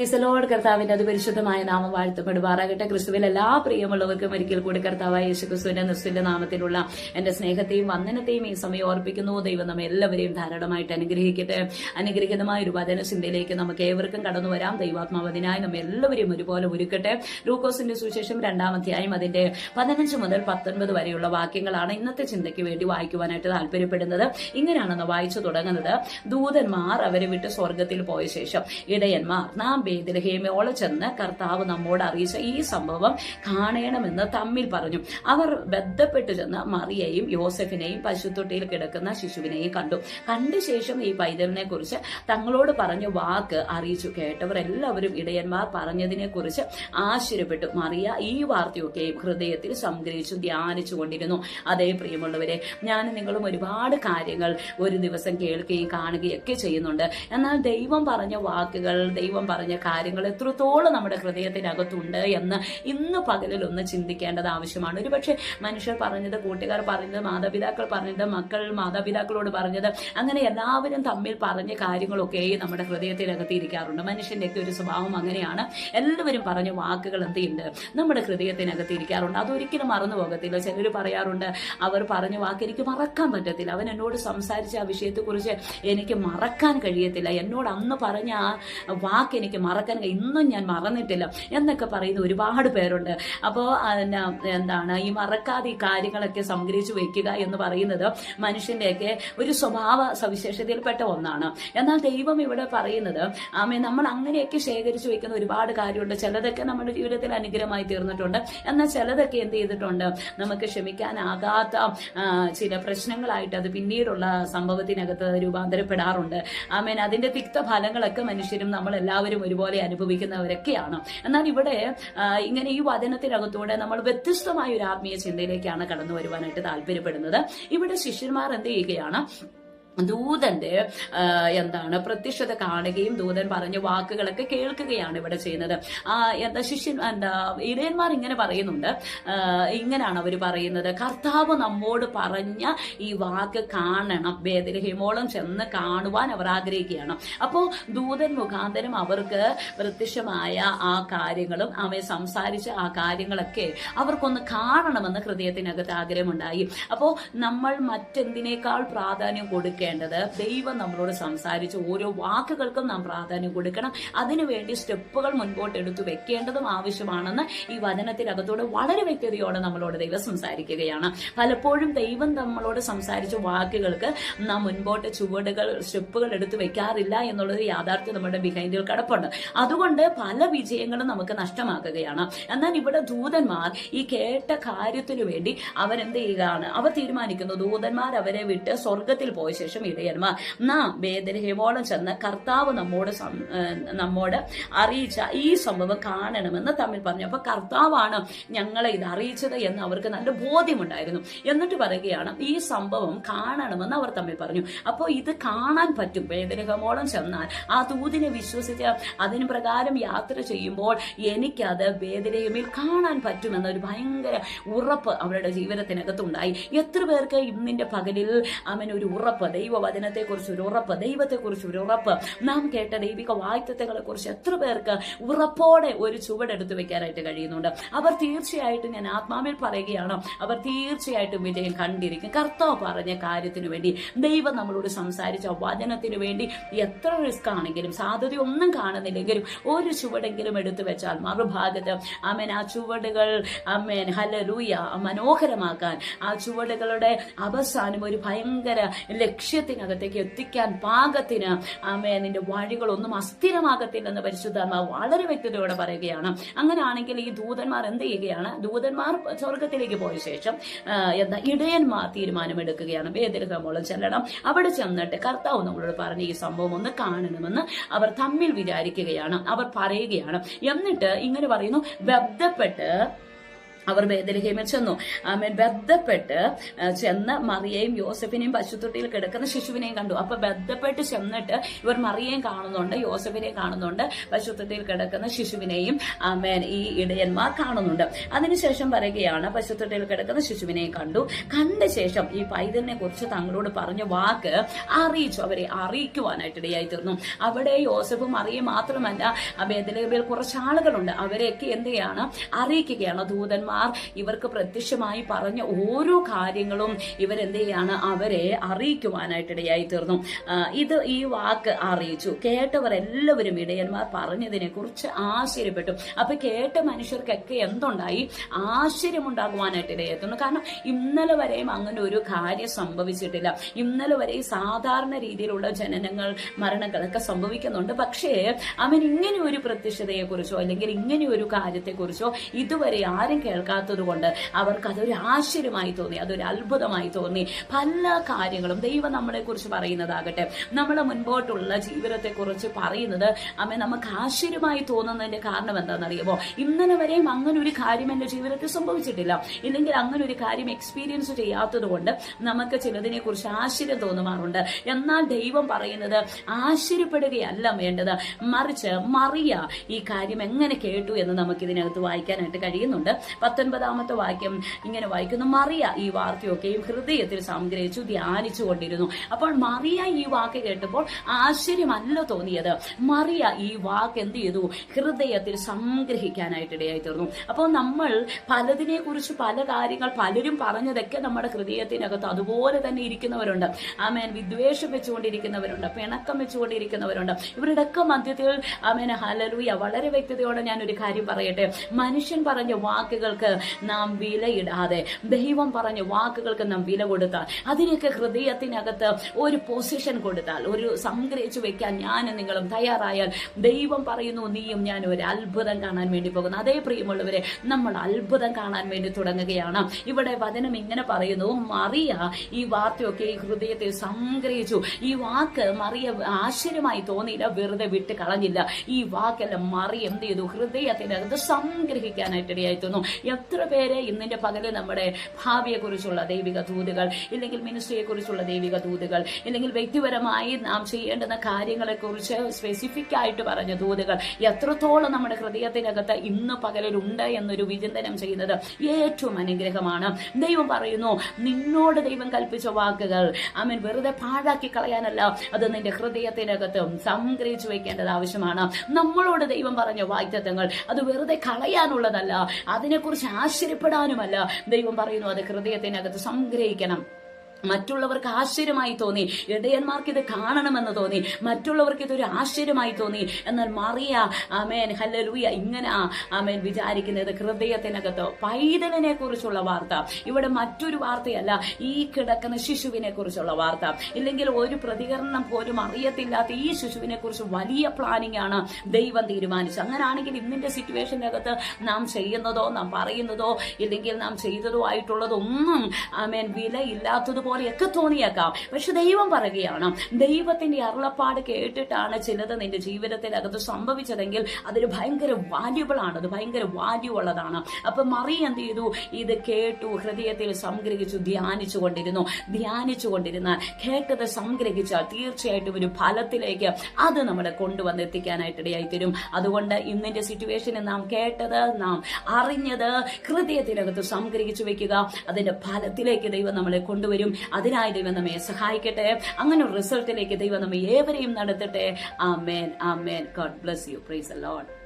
ഇസലോട് കർത്താവിന്റെ അത് പരിശുദ്ധമായ നാമം വാഴ്ത്തപ്പെടുവാറാകട്ടെ ക്രിസ്തുവിൽ എല്ലാ പ്രിയമുള്ളവർക്കും ഒരിക്കൽ കൂടി കർത്താവായ യേശു ക്രിസ്തുവിന്റെ നിസ്തുവിന്റെ നാമത്തിലുള്ള എന്റെ സ്നേഹത്തെയും വന്ദനത്തെയും ഈ സമയം ഓർപ്പിക്കുന്നു. ദൈവം നമ്മെ എല്ലാവരെയും ധാരാളമായിട്ട് അനുഗ്രഹിക്കട്ടെ. അനുഗ്രഹിതമായ ഒരു വചന ചിന്തയിലേക്ക് നമുക്ക് ഏവർക്കും കടന്നു വരാം. ദൈവാത്മാവതിനായി നമ്മെ എല്ലാവരെയും ഒരുപോലെ ഒരുക്കട്ടെ. ലൂക്കോസിന്റെ സുശേഷം രണ്ടാം അധ്യായം അതിന്റെ പതിനഞ്ച് മുതൽ പത്തൊൻപത് വരെയുള്ള വാക്യങ്ങളാണ് ഇന്നത്തെ ചിന്തയ്ക്ക് വേണ്ടി വായിക്കുവാനായിട്ട് താല്പര്യപ്പെടുന്നത്. ഇങ്ങനെയാണെന്ന് വായിച്ചു തുടങ്ങുന്നത്. ദൂതന്മാർ അവരെ വിട്ട് സ്വർഗത്തിൽ പോയ ശേഷം ഇടയന്മാർ നാം ബേദലഹേമയോളം ചെന്ന് കർത്താവ് നമ്മോട് അറിയിച്ച ഈ സംഭവം കാണണമെന്ന് തമ്മിൽ പറഞ്ഞു. അവർ ബന്ധപ്പെട്ട് ചെന്ന് മറിയയും യോസഫിനെയും പശുത്തൊട്ടിയിൽ കിടക്കുന്ന ശിശുവിനെയും കണ്ടു. കണ്ട ശേഷം ഈ പൈതലിനെ കുറിച്ച് തങ്ങളോട് പറഞ്ഞു വാക്ക് അറിയിച്ചു കേട്ടവർ എല്ലാവരും ഇടയന്മാർ പറഞ്ഞതിനെ കുറിച്ച് ആശ്ചര്യപ്പെട്ടു. മറിയ ഈ വാർത്തയൊക്കെയും ഹൃദയത്തിൽ സംഗ്രഹിച്ചു ധ്യാനിച്ചു കൊണ്ടിരുന്നു. അതേ പ്രിയമുള്ളവരെ ഞാൻ നിങ്ങളും ഒരുപാട് കാര്യങ്ങൾ ഒരു ദിവസം കേൾക്കുകയും കാണുകയും ഒക്കെ ചെയ്യുന്നുണ്ട്. എന്നാൽ ദൈവം പറഞ്ഞ വാക്കുകൾ ദൈവം പറഞ്ഞ കാര്യങ്ങൾ എത്രത്തോളം നമ്മുടെ ഹൃദയത്തിനകത്തുണ്ട് എന്ന് ഇന്ന് പകലിൽ ഒന്ന് ചിന്തിക്കേണ്ടത് ആവശ്യമാണ്. ഒരുപക്ഷെ മനുഷ്യർ പറഞ്ഞത് കൂട്ടുകാർ പറഞ്ഞത് മാതാപിതാക്കൾ പറഞ്ഞത് മക്കൾ മാതാപിതാക്കളോട് പറഞ്ഞത് അങ്ങനെ എല്ലാവരും തമ്മിൽ പറഞ്ഞ കാര്യങ്ങളൊക്കെ നമ്മുടെ ഹൃദയത്തിനകത്ത് ഇരിക്കാറുണ്ട്. മനുഷ്യന്റെയൊക്കെ ഒരു സ്വഭാവം അങ്ങനെയാണ്. എല്ലാവരും പറഞ്ഞ വാക്കുകൾ എന്ത് ഉണ്ട് നമ്മുടെ ഹൃദയത്തിനകത്ത് ഇരിക്കാറുണ്ട്. അതൊരിക്കലും മറന്നു പോകത്തില്ല. ചിലർ പറയാറുണ്ട് അവർ പറഞ്ഞ വാക്ക് എനിക്ക് മറക്കാൻ പറ്റത്തില്ല. അവൻ എന്നോട് സംസാരിച്ച ആ വിഷയത്തെക്കുറിച്ച് എനിക്ക് മറക്കാൻ കഴിയത്തില്ല. എന്നോട് അന്ന് പറഞ്ഞ ആ വാക്ക് എനിക്ക് മറക്കാൻ കഴി- ഇന്നും ഞാൻ മറന്നിട്ടില്ല എന്നൊക്കെ പറയുന്ന ഒരുപാട് പേരുണ്ട്. അപ്പോൾ എന്താണ് ഈ മറക്കാതെ ഈ കാര്യങ്ങളൊക്കെ സംഗ്രഹിച്ചു വെക്കുക എന്ന് പറയുന്നത് മനുഷ്യന്റെയൊക്കെ ഒരു സ്വഭാവ സവിശേഷതയിൽപ്പെട്ട ഒന്നാണ്. എന്നാൽ ദൈവം ഇവിടെ പറയുന്നത് ആമേ നമ്മൾ അങ്ങനെയൊക്കെ ശേഖരിച്ചു വെക്കുന്ന ഒരുപാട് കാര്യമുണ്ട്. ചിലതൊക്കെ നമ്മുടെ ജീവിതത്തിൽ അനുഗ്രഹമായി തീർന്നിട്ടുണ്ട്. എന്നാൽ ചിലതൊക്കെ എന്ത് ചെയ്തിട്ടുണ്ട്? നമുക്ക് ക്ഷമിക്കാനാകാത്ത ചില പ്രശ്നങ്ങളായിട്ട് അത് പിന്നീടുള്ള സംഭവത്തിനകത്ത് രൂപാന്തരപ്പെടാറുണ്ട്. ആമേൻ അതിന്റെ തിക്ത ഫലങ്ങളൊക്കെ മനുഷ്യരും നമ്മൾ എല്ലാവരും ഒരുപോലെ അനുഭവിക്കുന്നവരൊക്കെയാണ്. എന്നാൽ ഇവിടെ ഇങ്ങനെ ഈ വചനത്തിനകത്തൂടെ നമ്മൾ വ്യത്യസ്തമായ ഒരു ആത്മീയ ചിന്തയിലേക്കാണ് കടന്നു വരുവാനായിട്ട് താല്പര്യപ്പെടുന്നത്. ഇവിടെ ശിഷ്യന്മാർ എന്ത് ചെയ്യുകയാണ് ദൂതന്റെ എന്താണ് പ്രത്യക്ഷത കാണുകയും ദൂതൻ പറഞ്ഞ വാക്കുകളൊക്കെ കേൾക്കുകയാണ് ഇവിടെ ചെയ്യുന്നത്. ആ എന്താ ശിഷ്യൻ എന്താ ഇടയന്മാർ ഇങ്ങനെ പറയുന്നുണ്ട്. ഇങ്ങനെയാണ് അവർ പറയുന്നത്. കർത്താവ് നമ്മോട് പറഞ്ഞ ഈ വാക്ക് കാണണം. വേദനഹിമോളം ചെന്ന് കാണുവാൻ അവർ ആഗ്രഹിക്കുകയാണ്. അപ്പോൾ ദൂതൻ മുഖാന്തരം അവർക്ക് പ്രത്യക്ഷമായ ആ കാര്യങ്ങളും അവയെ സംസാരിച്ച ആ കാര്യങ്ങളൊക്കെ അവർക്കൊന്ന് കാണണമെന്ന് ഹൃദയത്തിനകത്ത് ആഗ്രഹമുണ്ടായി. അപ്പോൾ നമ്മൾ മറ്റെന്തിനേക്കാൾ പ്രാധാന്യം കൊടുക്കേണ്ടത് ദൈവം നമ്മളോട് സംസാരിച്ച് ഓരോ വാക്കുകൾക്കും നാം പ്രാധാന്യം കൊടുക്കണം. അതിനുവേണ്ടി സ്റ്റെപ്പുകൾ മുൻപോട്ട് എടുത്തു വെക്കേണ്ടതും ആവശ്യമാണെന്ന് ഈ വചനത്തിനകത്തോട് വളരെ വ്യക്തതയോടെ നമ്മളോട് ദൈവം സംസാരിക്കുകയാണ്. പലപ്പോഴും ദൈവം നമ്മളോട് സംസാരിച്ച വാക്കുകൾക്ക് നാം മുൻപോട്ട് ചുവടുകൾ സ്റ്റെപ്പുകൾ എടുത്തു വെക്കാറില്ല എന്നുള്ളത് യാഥാർത്ഥ്യം നമ്മുടെ ബിഹൈൻഡിൽ കിടപ്പുണ്ട്. അതുകൊണ്ട് പല വിജയങ്ങളും നമുക്ക് നഷ്ടമാക്കുകയാണ്. എന്നാൽ ഇവിടെ ദൂതന്മാർ ഈ കേട്ട കാര്യത്തിനു വേണ്ടി അവരെന്ത് ചെയ്യുകയാണ്? അവർ തീരുമാനിക്കുന്നു. ദൂതന്മാർ അവരെ വിട്ട് സ്വർഗത്തിൽ പോയ ശേഷം ഇടയന്മാർ നാം വേദനഹേമോളം ചെന്ന് കർത്താവ് നമ്മോട് നമ്മോട് അറിയിച്ച ഈ സംഭവം കാണണമെന്ന് തമ്മിൽ പറഞ്ഞു. അപ്പൊ കർത്താവാണ് ഞങ്ങളെ ഇത് അറിയിച്ചത് എന്ന് അവർക്ക് നല്ല ബോധ്യമുണ്ടായിരുന്നു. എന്നിട്ട് പറയുകയാണ് ഈ സംഭവം കാണണമെന്ന് അവർ തമ്മിൽ പറഞ്ഞു. അപ്പോൾ ഇത് കാണാൻ പറ്റും. വേദനഹമോളം ചെന്നാൽ ആ ദൂതിനെ വിശ്വസിച്ച് അതിന് പ്രകാരം യാത്ര ചെയ്യുമ്പോൾ എനിക്കത് വേദനയുമിൽ കാണാൻ പറ്റുമെന്ന ഒരു ഭയങ്കര ഉറപ്പ് അവരുടെ ജീവിതത്തിനകത്തുണ്ടായി എത്ര പേർക്ക് ഇന്നിന്റെ പകലിൽ അവൻ ഒരു ഉറപ്പ് ദൈവവചനത്തെ കുറിച്ച് ഒരു ഉറപ്പ് ദൈവത്തെ കുറിച്ച് ഒരു ഉറപ്പ്. നാം കേട്ട ദൈവിക വായ്ത്തകളെ കുറിച്ച് എത്ര പേർക്ക് ഉറപ്പോടെ ഒരു ചുവടെടുത്ത് വെക്കാനായിട്ട് കഴിയുന്നുണ്ട്. അവർ തീർച്ചയായിട്ടും ഞാൻ ആത്മാവിൽ പറയുകയാണ് അവർ തീർച്ചയായിട്ടും വിജയം കണ്ടിരിക്കും. കർത്താവ് പറഞ്ഞ കാര്യത്തിന് വേണ്ടി ദൈവം നമ്മളോട് സംസാരിച്ച വചനത്തിന് വേണ്ടി എത്ര റിസ്ക് ആണെങ്കിലും സാധ്യതയൊന്നും കാണുന്നില്ലെങ്കിലും ഒരു ചുവടെങ്കിലും എടുത്തു വെച്ചാൽ മറുഭാഗത്ത് അമ്മൻ ആ ചുവടുകൾ അമ്മേൻ ഹലലൂയ മനോഹരമാക്കാൻ. ആ ചുവടുകളുടെ അവസാനം ഒരു ഭയങ്കര ലക്ഷ്യത്തിനകത്തേക്ക് എത്തിക്കാൻ പാകത്തിന് ആമേ നിന്റെ വഴികളൊന്നും അസ്ഥിരമാകത്തില്ലെന്ന് പരിശുദ്ധാത്മാവ് വളരെ വ്യക്തതയോടെ പറയുകയാണ്. അങ്ങനെയാണെങ്കിൽ ഈ ദൂതന്മാർ എന്ത് ചെയ്യുകയാണ്? ദൂതന്മാർ സ്വർഗത്തിലേക്ക് പോയ ശേഷം എന്താ ഇടയന്മാർ തീരുമാനമെടുക്കുകയാണ്. വേദരകമോളം ചെല്ലണം. അവിടെ ചെന്നിട്ട് കർത്താവ് നമ്മളോട് പറഞ്ഞ് ഈ സംഭവം ഒന്ന് കാണണമെന്ന് അവർ തമ്മിൽ വിചാരിക്കുകയാണ്. അവർ പറയുകയാണ്. എന്നിട്ട് ഇങ്ങനെ പറയുന്നു ബന്ധപ്പെട്ട് അവർ ബേദലഹേമിൽ ചെന്നു. ആമേൻ. ബന്ധപ്പെട്ട് ആ, ചെന്ന് മറിയയും യോസഫിനെയും പശുത്തൊട്ടിയിൽ കിടക്കുന്ന ശിശുവിനെയും കണ്ടു. അപ്പൊ ബദ്ധപ്പെട്ട് ചെന്നിട്ട് ഇവർ മറിയയും കാണുന്നുണ്ട് യോസഫിനെയും കാണുന്നുണ്ട് പശുത്തൊട്ടിയിൽ കിടക്കുന്ന ശിശുവിനെയും ആമേൻ ഈ ഇടയന്മാർ കാണുന്നുണ്ട്. അതിനുശേഷം പറയുകയാണ് പശുത്തൊട്ടിയിൽ കിടക്കുന്ന ശിശുവിനെയും കണ്ടു. കണ്ട ശേഷം ഈ പൈതലിനെ കുറിച്ച് തങ്ങളോട് പറഞ്ഞ വാക്ക് അറിയിച്ചു. അവരെ അറിയിക്കുവാനായിട്ട് ഇടയായി തീർന്നു അവിടെ യോസഫും മറിയും മാത്രമല്ല ആ ബേദലഹേമിൽ കുറച്ച് ആളുകളുണ്ട്. അവരെയൊക്കെ എന്ത് ചെയ്യാണ് അറിയിക്കുകയാണ്. ദൂതന്മാർ ഇവർക്ക് പ്രത്യക്ഷമായി പറഞ്ഞ ഓരോ കാര്യങ്ങളും ഇവരെന്ത് ചെയ്യാണ് അവരെ അറിയിക്കുവാനായിട്ട് ഇടയായി തീർന്നു ഇത് ഈ വാക്ക് അറിയിച്ചു. കേട്ടവർ എല്ലാവരും ഇടയന്മാർ പറഞ്ഞതിനെ കുറിച്ച് ആശ്ചര്യപ്പെട്ടു. അപ്പൊ കേട്ട മനുഷ്യർക്കൊക്കെ എന്തുണ്ടായി? ആശ്ചര്യമുണ്ടാകുവാനായിട്ട് ഇടയായി തീർന്നു കാരണം ഇന്നലെ വരെയും അങ്ങനെ ഒരു കാര്യം സംഭവിച്ചിട്ടില്ല. ഇന്നലെ വരെ സാധാരണ രീതിയിലുള്ള ജനനങ്ങൾ മരണങ്ങളൊക്കെ സംഭവിക്കുന്നുണ്ട്. പക്ഷേ അവൻ ഇങ്ങനെ ഒരു പ്രത്യക്ഷതയെ കുറിച്ചോ അല്ലെങ്കിൽ ഇങ്ങനെ ഒരു കാര്യത്തെ കുറിച്ചോ ഇതുവരെ ആരും കേൾക്കാത്തത് കൊണ്ട് അവർക്ക് അതൊരു ആശ്ചര്യമായി തോന്നി അതൊരു അത്ഭുതമായി തോന്നി. പല കാര്യങ്ങളും ദൈവം നമ്മളെ കുറിച്ച് പറയുന്നതാകട്ടെ. നമ്മളെ മുൻപോട്ടുള്ള ജീവിതത്തെ കുറിച്ച് പറയുന്നത് അമ്മ നമുക്ക് ആശ്ചര്യമായി തോന്നുന്നതിന്റെ കാരണം എന്താണെന്നറിയുമോ? ഇന്നലെ വരെയും അങ്ങനെ ഒരു കാര്യം എന്റെ ജീവിതത്തിൽ സംഭവിച്ചിട്ടില്ല. ഇല്ലെങ്കിൽ അങ്ങനെ ഒരു കാര്യം എക്സ്പീരിയൻസ് ചെയ്യാത്തത് കൊണ്ട് നമുക്ക് ചിലതിനെ കുറിച്ച് ആശ്ചര്യം തോന്നുമാറുണ്ട്. എന്നാൽ ദൈവം പറയുന്നത് ആശ്ചര്യപ്പെടുകയല്ല വേണ്ടത്. മറിച്ച് മറിയ ഈ കാര്യം എങ്ങനെ കേട്ടു എന്ന് നമുക്ക് ഇതിനകത്ത് വായിക്കാനായിട്ട് കഴിയുന്നുണ്ട്. പത്തൊൻപതാമത്തെ വാക്യം ഇങ്ങനെ വായിക്കുന്നു. മറിയ ഈ വാർത്തയൊക്കെയും ഹൃദയത്തിൽ സംഗ്രഹിച്ചു ധ്യാനിച്ചു കൊണ്ടിരുന്നു അപ്പോൾ മറിയ ഈ വാക്ക് കേട്ടപ്പോൾ ആശ്ചര്യമല്ല തോന്നിയത്. മറിയ ഈ വാക്ക് എന്ത് ചെയ്തു? ഹൃദയത്തിൽ സംഗ്രഹിക്കാനായിട്ട് ഇടയായി തീർന്നു അപ്പോൾ നമ്മൾ പലതിനെ കുറിച്ച് പല കാര്യങ്ങൾ പലരും പറഞ്ഞതൊക്കെ നമ്മുടെ ഹൃദയത്തിനകത്ത് അതുപോലെ തന്നെ ഇരിക്കുന്നവരുണ്ട്. ആമേൻ. വിദ്വേഷം വെച്ചുകൊണ്ടിരിക്കുന്നവരുണ്ട് പിണക്കം വെച്ചുകൊണ്ടിരിക്കുന്നവരുണ്ട്. ഇവരുടെയൊക്കെ മധ്യത്തിൽ ആമേൻ ഹലലൂയ വളരെ വ്യക്തതയോടെ ഞാൻ ഒരു കാര്യം പറയട്ടെ. മനുഷ്യൻ പറഞ്ഞ വാക്കുകൾക്ക് നാം വിലയിടാതെ ദൈവം പറഞ്ഞ വാക്കുകൾക്ക് നാം വില കൊടുത്താൽ അതിനൊക്കെ ഹൃദയത്തിനകത്ത് ഒരു പൊസിഷൻ കൊടുത്താൽ ഒരു സംഗ്രഹിച്ചു വെക്കാൻ ഞാനും നിങ്ങളും തയ്യാറായാൽ ദൈവം പറയുന്നു നീയും ഞാൻ ഒരു അത്ഭുതം കാണാൻ വേണ്ടി പോകുന്നു. അതേ പ്രിയമുള്ളവരെ നമ്മൾ അത്ഭുതം കാണാൻ വേണ്ടി തുടങ്ങുകയാണ്. ഇവിടെ വചനം ഇങ്ങനെ പറയുന്നു മറിയ ഈ വാർത്തയൊക്കെ ഈ ഹൃദയത്തെ സംഗ്രഹിച്ചു. ഈ വാക്ക് മറിയ ആശ്ചര്യമായി തോന്നിയില്ല വെറുതെ വിട്ട് കളഞ്ഞില്ല. ഈ വാക്കെല്ലാം മറി എന്ത് ചെയ്തു? ഹൃദയത്തിനകത്ത് സംഗ്രഹിക്കാനായിട്ട് ഇടയായി തോന്നുന്നു എത്ര പേരെ ഇന്നിന്റെ പകൽ നമ്മുടെ ഭാവിയെക്കുറിച്ചുള്ള ദൈവിക ദൂതുകൾ ഇല്ലെങ്കിൽ മിനിസ്ട്രിയെക്കുറിച്ചുള്ള ദൈവിക ദൂതുകൾ ഇല്ലെങ്കിൽ വ്യക്തിപരമായി നാം ചെയ്യേണ്ടുന്ന കാര്യങ്ങളെക്കുറിച്ച് സ്പെസിഫിക് ആയിട്ട് പറഞ്ഞ ദൂതുകൾ എത്രത്തോളം നമ്മുടെ ഹൃദയത്തിനകത്ത് ഇന്ന് പകലിലുണ്ട് എന്നൊരു വിചിന്തനം ചെയ്യുന്നത് ഏറ്റവും അനുഗ്രഹമാണ്. ദൈവം പറയുന്നു നിന്നോട് ദൈവം കൽപ്പിച്ച വാക്കുകൾ അവൻ വെറുതെ പാഴാക്കി കളയാനല്ല അത് നിന്റെ ഹൃദയത്തിനകത്ത് സംഗ്രഹിച്ചു വെക്കേണ്ടത് ആവശ്യമാണ്. നമ്മളോട് ദൈവം പറഞ്ഞ വാഗ്ദത്തങ്ങൾ അത് വെറുതെ കളയാനുള്ളതല്ല. അതിനെക്കുറിച്ച് ആശ്ചര്യപ്പെടാനുമല്ല. ദൈവം പറയുന്നു അത് ഹൃദയത്തിനകത്ത് സംഗ്രഹിക്കണം. മറ്റുള്ളവർക്ക് ആശ്ചര്യമായി തോന്നി. ഇടയന്മാർക്ക് ഇത് കാണണമെന്ന് തോന്നി. മറ്റുള്ളവർക്ക് ഇതൊരു ആശ്ചര്യമായി തോന്നി. എന്നാൽ മറിയ ആമേൻ ഹല്ലലൂയ ഇങ്ങനെ ആമേൻ വിചാരിക്കുന്നത് ഹൃദയത്തിനകത്ത് പൈതലിനെ കുറിച്ചുള്ള വാർത്ത. ഇവിടെ മറ്റൊരു വാർത്തയല്ല ഈ കിടക്കുന്ന ശിശുവിനെ കുറിച്ചുള്ള വാർത്ത. ഇല്ലെങ്കിൽ ഒരു പ്രതികരണം പോലും അറിയത്തില്ലാത്ത ഈ ശിശുവിനെ കുറിച്ച് വലിയ പ്ലാനിംഗ് ആണ് ദൈവം തീരുമാനിച്ചത്. അങ്ങനെയാണെങ്കിൽ ഇന്നിന്റെ സിറ്റുവേഷനകത്ത് നാം ചെയ്യുന്നതോ നാം പറയുന്നതോ ഇല്ലെങ്കിൽ നാം ചെയ്തതോ ആയിട്ടുള്ളതൊന്നും ആമേൻ വിലയില്ലാത്തതുപോലെയൊക്കെ തോന്നിയേക്കാം. പക്ഷെ ദൈവം പറയുകയാണ് ദൈവത്തിന്റെ അരുളപ്പാട് കേട്ടിട്ടാണ് ചിലത് നിന്റെ ജീവിതത്തിൽ അകത്ത് സംഭവിച്ചതെങ്കിൽ അതൊരു ഭയങ്കര വാല്യുബിൾ ആണ്. അത് ഭയങ്കര വാല്യൂ ഉള്ളതാണ്. അപ്പൊ മറി എന്ത് ചെയ്തു? ഇത് കേട്ടു ഹൃദയത്തിൽ സംഗ്രഹിച്ചു ധ്യാനിച്ചു കൊണ്ടിരുന്നു. ധ്യാനിച്ചു കൊണ്ടിരുന്നാൽ കേട്ടത് സംഗ്രഹിച്ചാൽ തീർച്ചയായിട്ടും ഒരു ഫലത്തിലേക്ക് അത് നമ്മളെ കൊണ്ടുവന്ന് എത്തിക്കാനായിട്ട് ഇടയായി തരും. അതുകൊണ്ട് ഇന്നിന്റെ സിറ്റുവേഷനിൽ നാം കേട്ടത് നാം അറിഞ്ഞത് ഹൃദയത്തിനകത്ത് സംഗ്രഹിച്ചു വെക്കുക. അതിന്റെ ഫലത്തിലേക്ക് ദൈവം നമ്മളെ കൊണ്ടുവരും. അതിനായി ദൈവം നമ്മെ സഹായിക്കട്ടെ. അങ്ങനെ റിസൾട്ടിലേക്ക് ദൈവം നമ്മെ ഏവരെയും നടത്തട്ടെ. Amen amen God bless you praise Lord